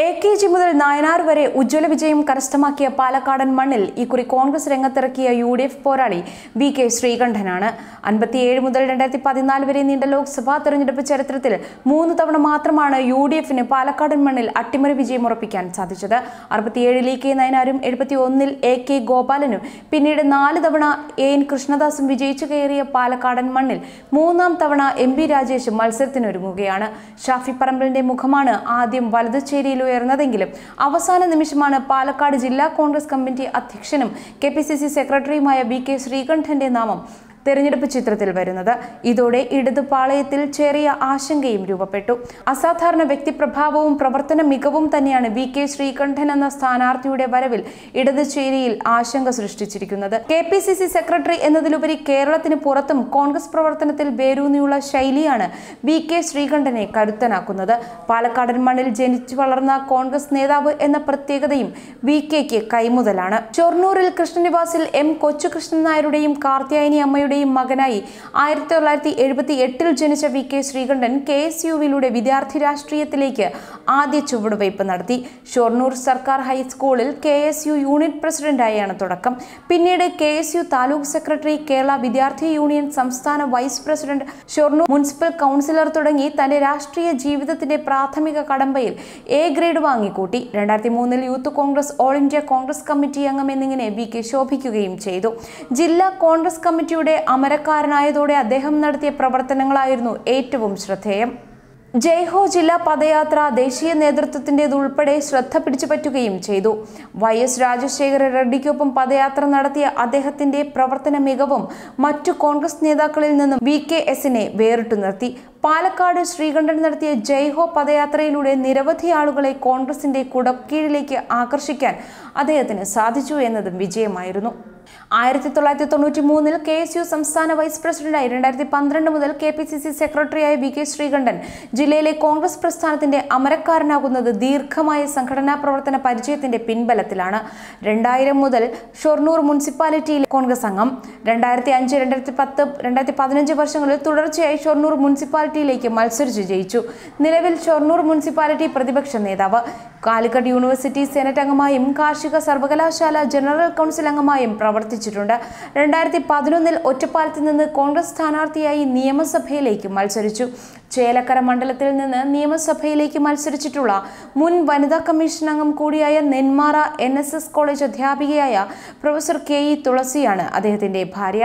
A K G മുതൽ നായനാർ വരെ ഉജ്ജ്വല വിജയം കരസ്ഥമാക്കിയ പാലക്കാടൻ മണ്ണിൽ ഇക്കുറി കോൺഗ്രസ് രംഗത്തിറക്കിയ യു ഡി എഫ് പോരാളി വി കെ ശ്രീകണ്ഠനാണ്. അൻപത്തിയേഴ് മുതൽ രണ്ടായിരത്തി പതിനാല് വരെ നീണ്ട ലോക്സഭാ തെരഞ്ഞെടുപ്പ് ചരിത്രത്തിൽ മൂന്ന് തവണ മാത്രമാണ് യു ഡി എഫിന് പാലക്കാടൻ മണ്ണിൽ അട്ടിമറി വിജയം ഉറപ്പിക്കാൻ സാധിച്ചത്. അറുപത്തിയേഴിൽ ഇ കെ നയനാരും എഴുപത്തി ഒന്നിൽ എ കെ ഗോപാലനും പിന്നീട് നാല് തവണ എ എൻ കൃഷ്ണദാസും വിജയിച്ചു കയറിയ പാലക്കാടൻ മണ്ണിൽ മൂന്നാം തവണ എം പി രാജേഷ് മത്സരത്തിനൊരുങ്ങുകയാണ്. ഷാഫി പറമ്പലിന്റെ മുഖമാണ് ആദ്യം വലതുചേരിയിൽ ഉയർന്നതെങ്കിലും അവസാന നിമിഷമാണ് പാലക്കാട് ജില്ലാ കോൺഗ്രസ് കമ്മിറ്റി അധ്യക്ഷനും കെ സെക്രട്ടറിയുമായ വി കെ ശ്രീകണ്ഠന്റെ നാമം തെരഞ്ഞെടുപ്പ് ചിത്രത്തിൽ വരുന്നത്. ഇതോടെ ഇടതു പാളയത്തിൽ ചെറിയ ആശങ്കയും രൂപപ്പെട്ടു. അസാധാരണ വ്യക്തിപ്രഭാവവും പ്രവർത്തന മികവും തന്നെയാണ് വി കെ ശ്രീകണ്ഠൻ എന്ന സ്ഥാനാർത്ഥിയുടെ വരവിൽ ഇടതു ചേരിയിൽ ആശങ്ക സൃഷ്ടിച്ചിരിക്കുന്നത്. K P C C secretary എന്നതിലുപരി കേരളത്തിന് പുറത്തും കോൺഗ്രസ് പ്രവർത്തനത്തിൽ വേരൂന്നിയുള്ള ശൈലിയാണ് വി കെ ശ്രീകണ്ഠനെ കരുത്തനാക്കുന്നത്. പാലക്കാടൻ മണ്ണിൽ ജനിച്ചു വളർന്ന കോൺഗ്രസ് നേതാവ് എന്ന പ്രത്യേകതയും വി കെക്ക് കൈമുതലാണ്. ഷൊർണൂരിൽ കൃഷ്ണനിവാസിൽ എം കൊച്ചുകൃഷ്ണൻ നായരുടെയും കാർത്യായനി അമ്മയുടെയും മകനായി ആയിരത്തി തൊള്ളായിരത്തി എഴുപത്തി എട്ടിൽ ജനിച്ച V K Sreekandan K S യുവിലൂടെ വിദ്യാർത്ഥി രാഷ്ട്രീയത്തിലേക്ക് ആദ്യ ചുവടുവയ്പ് നടത്തി. ഷൊർണൂർ സർക്കാർ ഹൈസ്കൂളിൽ കെ എസ് യു യൂണിറ്റ് പ്രസിഡന്റായാണ് തുടക്കം. പിന്നീട് K S U taluk secretary Kerala വിദ്യാർത്ഥി യൂണിയൻ സംസ്ഥാന vice president Shoranur municipal councillor തുടങ്ങി തന്റെ രാഷ്ട്രീയ ജീവിതത്തിന്റെ പ്രാഥമിക കടമ്പയിൽ എ ഗ്രേഡ് വാങ്ങിക്കൂട്ടി. രണ്ടായിരത്തി മൂന്നിൽ youth Congress all India Congress committee അംഗം എന്നിങ്ങനെ വി കെ ശോഭിക്കുകയും ചെയ്തു. ജില്ലാ കോൺഗ്രസ് കമ്മിറ്റിയുടെ അമരക്കാരനായതോടെ അദ്ദേഹം നടത്തിയ പ്രവർത്തനങ്ങളായിരുന്നു ഏറ്റവും ശ്രദ്ധേയം. ജയ്ഹോ ജില്ലാ പദയാത്ര ദേശീയ നേതൃത്വത്തിന്റെതുൾപ്പെടെ ശ്രദ്ധ പിടിച്ചുപറ്റുകയും ചെയ്തു. വൈ എസ് രാജശേഖര റെഡ്ഡിക്കൊപ്പം പദയാത്ര നടത്തിയ അദ്ദേഹത്തിന്റെ പ്രവർത്തന മികവും മറ്റു കോൺഗ്രസ് നേതാക്കളിൽ നിന്നും വി കെ എസിനെ വേറിട്ടു നിർത്തി. പാലക്കാട് ശ്രീകണ്ഠൻ നടത്തിയ ജയ്ഹോ പദയാത്രയിലൂടെ നിരവധി ആളുകളെ കോൺഗ്രസിന്റെ കുടക്കീഴിലേക്ക് ആകർഷിക്കാൻ അദ്ദേഹത്തിന് സാധിച്ചു എന്നതും വിജയമായിരുന്നു. ആയിരത്തി തൊള്ളായിരത്തി തൊണ്ണൂറ്റി മൂന്നിൽ കെ എസ് യു സംസ്ഥാന വൈസ് പ്രസിഡന്റായി രണ്ടായിരത്തി പന്ത്രണ്ട് മുതൽ കെ പി സി സി സെക്രട്ടറിയായ വി കെ ശ്രീകണ്ഠൻ. ജില്ലയിലെ കോൺഗ്രസ് പ്രസ്ഥാനത്തിന്റെ അമരക്കാരനാകുന്നത് ദീർഘമായ സംഘടനാ പ്രവർത്തന പരിചയത്തിന്റെ പിൻബലത്തിലാണ്. രണ്ടായിരം മുതൽ ഷൊർണൂർ മുനിസിപ്പാലിറ്റിയിലെ കോൺഗ്രസ് അംഗം. രണ്ടായിരത്തി അഞ്ച് രണ്ടായിരത്തി പത്ത് രണ്ടായിരത്തി പതിനഞ്ച് വർഷങ്ങളിൽ തുടർച്ചയായി ഷൊർണൂർ മുനിസിപ്പാലിറ്റിയിലേക്ക് മത്സരിച്ച് ജയിച്ചു. നിലവിൽ ഷൊർണൂർ മുനിസിപ്പാലിറ്റി പ്രതിപക്ഷ നേതാവ്. കാലിക്കറ്റ് യൂണിവേഴ്സിറ്റി സെനറ്റ് അംഗമായും കാർഷിക സർവകലാശാല ജനറൽ കൗൺസിൽ അംഗമായും പ്രവർത്തിച്ചിട്ടുണ്ട്. രണ്ടായിരത്തി പതിനൊന്നിൽ ഒറ്റപ്പാലത്ത് നിന്ന് കോൺഗ്രസ് സ്ഥാനാർത്ഥിയായി നിയമസഭയിലേക്ക് മത്സരിച്ചു. ചേലക്കര മണ്ഡലത്തിൽ നിന്ന് നിയമസഭയിലേക്ക് മത്സരിച്ചിട്ടുള്ള മുൻ വനിതാ കമ്മീഷൻ അംഗം കൂടിയായ നെന്മാറ എൻ കോളേജ് അധ്യാപികയായ പ്രൊഫസർ കെ ഇ തുളസിയാണ് അദ്ദേഹത്തിന്റെ ഭാര്യ.